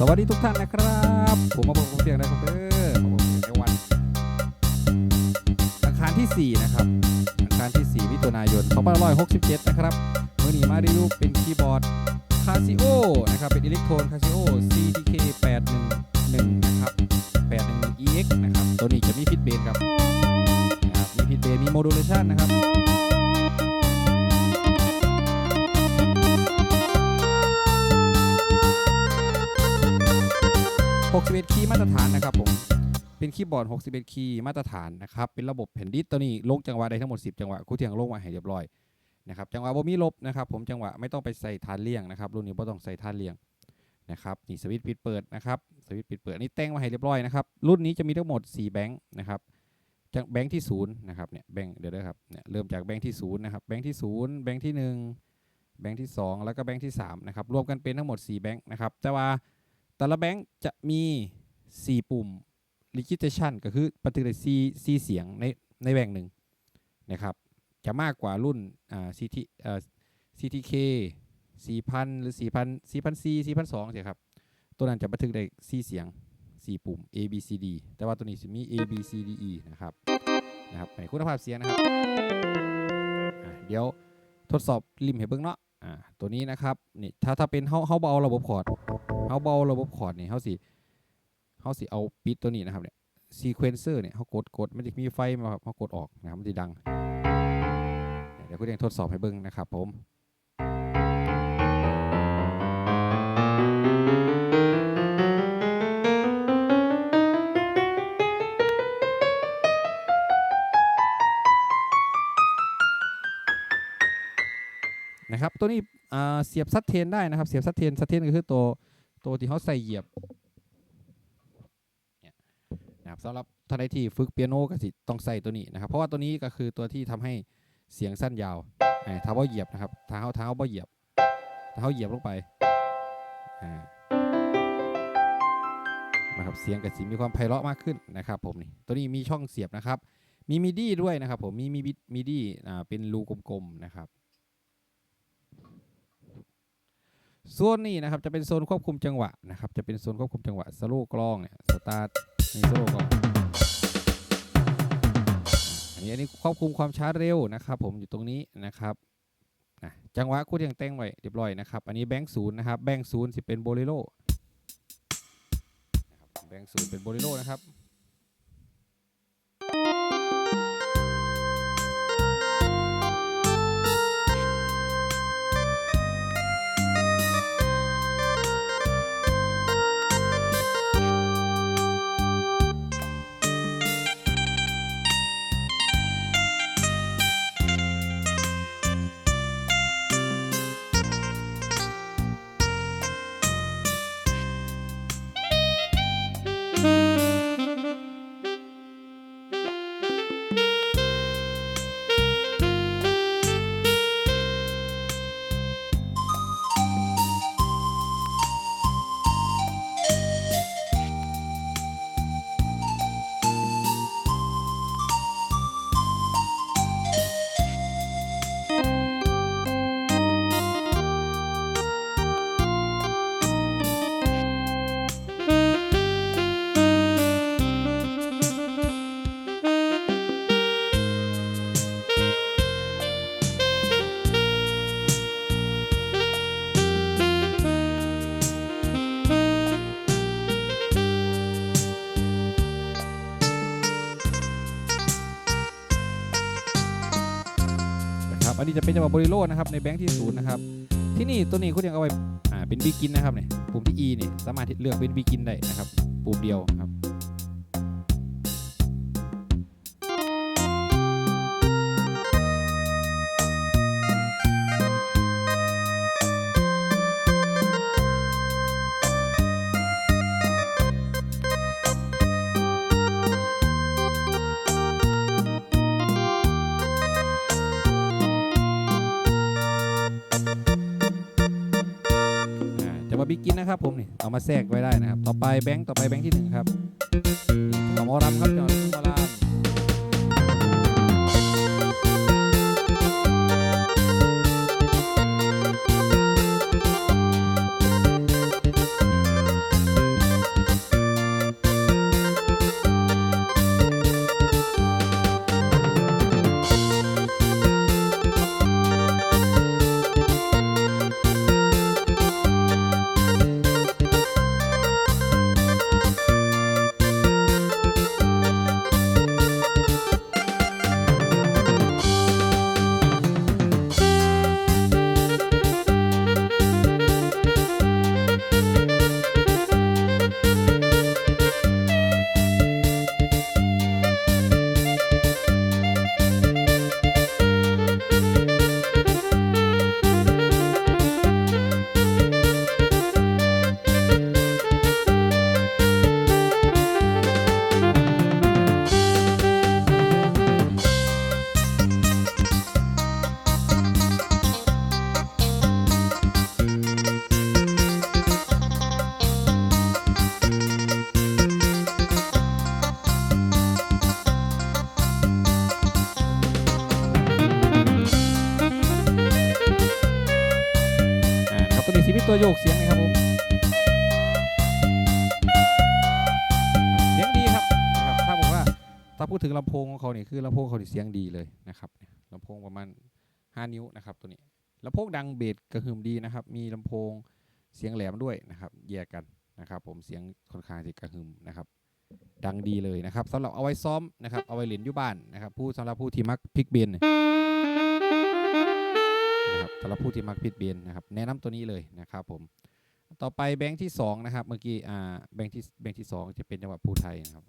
สวัสดีทุกท่านนะครับ ผมมาพบกับเสียงนะครับเด้อมาพบกันในวันอังคารที่ 4 นะครับอังคารที่ 4 มิถุนายน2567 นะครับมื่อนี้มารีวิวเป็นคีย์บอร์ด Casio นะครับ เป็นอิเล็กโทรน Casio CTK 811 นะครับ 811 EX นะครับ ตัวนี้จะมีฟิตเบนครับนะครับมีฟิตเบนมีโมดูเลชันนะครับ 61 คีย์มาตรฐานนะครับผม เป็นคีย์บอร์ด 61 คีย์มาตรฐานนะครับ เป็นระบบแผ่นดิสตัวนี้ลงจังหวะได้ทั้งหมด 10 จังหวะคู่เทียงลงมาให้เรียบร้อยนะครับจังหวะบ่มีลบนะครับผมจังหวะไม่ต้องไปใส่ทานเลี่ยงนะครับรุ่นนี้บ่ต้องใส่ทานเลี่ยงนะครับนี่สวิตช์ปิดเปิดนะครับสวิตช์ปิดเปิดนี่แต่งมาให้เรียบร้อยนะครับรุ่นนี้จะมีทั้งหมด 4 แบงค์นะครับจากแบงค์ที่0นะครับเนี่ยแบงค์เดี๋ยวด้วยครับเนี่ยเริ่มจากแบงค์ที่0นะครับแบงค์ที่ 0 แบงค์ที่ 1 แบงค์ที่ 2 แล้วก็แบงค์ที่3นะครับรวมกันเป็นทั้งหมด 4 แบงค์นะครับแต่ว่า แต่ละแบงค์จะมี 4 ปุ่ม registration ก็คือบันทึกได้4 4เสียงในในแบ่งหนึ่งนะครับ จะมากกว่ารุ่นอ่า CT อ่อ CTK 4,000 หรือ 4,000 4,400 4,200ใช่ครับ ตัวนั้นจะบันทึกได้ 4 เสียง 4 ปุ่ม A B C D แต่ว่าตัวนี้จะมี A B C D E นะครับนะครับในคุณภาพเสียงนะครับ เดี๋ยวทดสอบริมให้เบิ่งเนาะอ่าตัวนี้นะครับนี่ถ้าถ้าเป็นเฮาเฮาเบอาระบบคอร์ด เฮาเบเอาระบบคอร์ดนี่เฮาสิเขาสิเอาปิดตัวนี้นะครับเนี่ยซีเควนเซอร์เนี่ยเขากดกดมันจะมีไฟมาครับเขากดออกนะครับมันจะดัง เดี๋ยวคุณยังทดสอบให้เบิ้งนะครับผมนะครับตัวนี้เสียบซัดเทนได้นะครับ เสียบซัดเทนซัดเทนก็คือตัว ตัวที่เขาใส่เหยียบนะครับสำหรับท่านใดที่ฝึกเปียโนก็สิต้องใส่ตัวนี้นะครับ เพราะว่าตัวนี้ก็คือตัวที่ทำให้เสียงสั้นยาวเท้าว่าเหยียบนะครับเท้าเท้าบ่เหยียบเท้าเหยียบลงไปนะครับเสียงกับสีมีความไพเราะมากขึ้นนะครับผมนี่ตัวนี้มีช่องเสียบนะครับ มีมิดี้ด้วยนะครับผมมีมีมิดี้อ่าเป็นรูกลมๆนะครับ ส่วนนี้นะครับจะเป็นโซนควบคุมจังหวะนะครับจะเป็นโซนควบคุมจังหวะสโลกลองเนี่ยสตาร์ทในี่โซ่ก่อนอันนี้อันนี้ควบคุมความช้าเร็วนะครับผมอยู่ตรงนี้นะครับอะจังหวะคู่ที่ยังแต่งไว้เรียบร้อยนะครับอันนี้แบงค์ศูนย์นะครับแบงค์ศูนย์สิเป็นโบเลโรแบงค์ศูนย์เป็นโบเลโรนะครับ อันนี้จะเป็นจังหวะบริโลนะครับในแบงค์ที่ศูนย์นะครับที่นี่ตัวนี้คุณยังเอาไว้อ่าเป็นบีกินนะครับเนี่ยปุ่มที่ E นี่สามารถเลือกเป็นบีกินได้นะครับปุ่มเดียวครับ นะครับผมนี่เอามาแทรกไว้ได้นะครับ ต่อไปแบงค์ต่อไปแบงค์ที่หนึ่งครับหมอรำครับจังหวะลูกทุ่งหมอรำ โยกเสียงนะครับผมเสียงดีครับนะครับถ้าบอกว่าถ้าพูดถึงลำโพงของเขาเนี่ยคือลำโพงเขาดีเสียงดีเลยนะครับลำโพงประมาณ 5 นิ้วนะครับตัวนี้ลำโพงดังเบสกระหึ่มดีนะครับ มีลำโพงเสียงแหลมด้วยนะครับ แยกกันนะครับ ผมเสียงค่อนข้างที่กระหึ่มนะครับดังดีเลยนะครับสำหรับเอาไว้ซ้อมนะครับเอาไว้เล่นอยู่บ้านนะครับผู้สำหรับผู้ที่มักพิกเบน สำหรับผู้ที่มักพิดเบียนนะครับ แนะนำตัวนี้เลยนะครับผม ต่อไปแบงค์ที่สองนะครับ เมื่อกี้อ่าแบงค์ที่แบงค์ที่สองจะเป็นจังหวะภูไทยนะครับ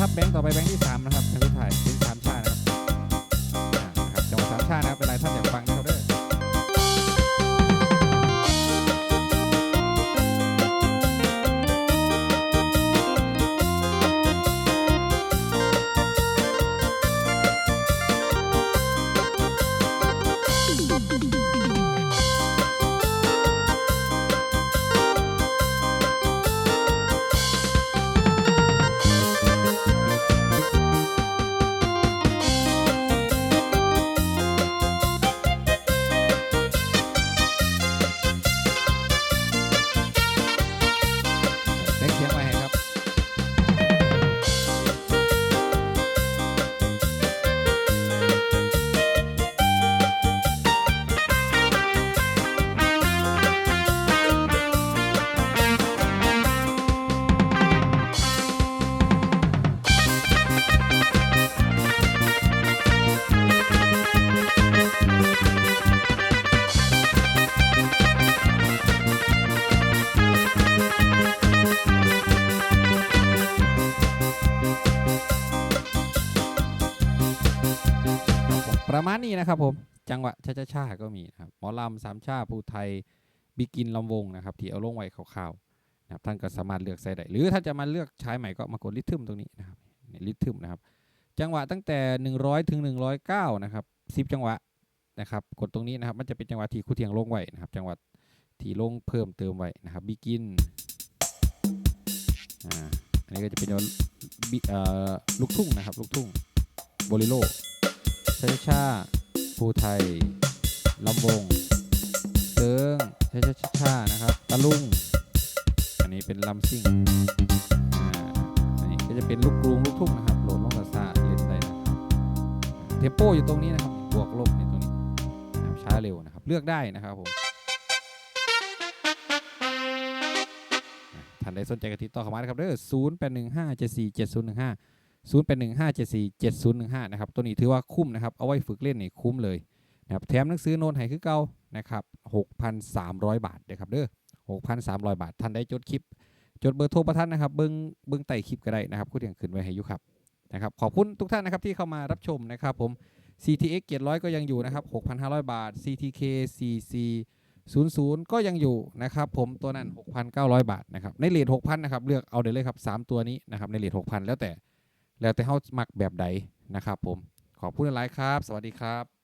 ครับแบงค์ต่อไปแบงค์ที่สามนะครับ ประมาณนี้นะครับผม จังหวะชาชาก็มีนะครับหมอลำสามชาภูไทยบิกินลำวงนะครับที่เอาลงไว้คร่าวๆนะครับท่านก็สามารถเลือกใส่ได้หรือถ้าจะมาเลือกใช้ใหม่ก็มากดลิทึมตรงนี้นะครับลิทึมนะครับ จังหวะตั้งแต่ 100 ถึง 109 นะครับ10 จังหวะนะครับกดตรงนี้นะครับมันจะเป็นจังหวะที่ครูเทียงลงไว้นะครับ จังหวะที่ลงเพิ่มเติมไว้นะครับบิกินอันนี้ก็จะเป็นจังหวะบิเอ่อลูกทุ่งนะครับลูกทุ่งโบลิโล ชาชาภูไทยลำวงเซิงชาชาชาชานะครับตะลุง อันนี้เป็นลำซิ่งอ่าอันนี้ก็จะเป็นลูกกรุงลูกทุ่งนะครับโหลดลงกับซาเล่นได้นะครับเทมโปอยู่ตรงนี้นะครับบวกลบในตรงนี้ช้าเร็วนะครับ เลือกได้นะครับผมท่านใดสนใจกติดต่อเข้ามานะครับเด้อ 0 8 1 5 7 4 7 0 1 5นะครับตัวนี้ถือว่าคุ้มนะครับ เอาไว้ฝึกเล่นนี่คุ้มเลยนะครับแถมหนังสือโน้ตให้คือเก่านะครับ 6,300 บาทเด้อครับเด้อ6,300 บาทท่านได้จดคลิป จดเบอร์โทรประท่านนะครับ เบิ้งเบิ้งไต่คลิปก็ได้นะครับคู่เที่ยงขึ้นไว้ให้อยู่ครับนะครับ ขอบคุณทุกท่านนะครับที่เข้ามารับชมนะครับผม CTX 700 ก็ยังอยู่นะครับ 6,500 บาท CTK CC 00 ก็ยังอยู่นะครับผมตัวนั้น 6,900 บาทนะครับในเลท6,000นะครับเลือกเอาได้เลยครับ 3 ตัวนี้นะครับในเลท6,000 แล้วแต่ แล้วแต่เฮามักแบบใดนะครับผมขอบคุณหลายครับ สวัสดีครับ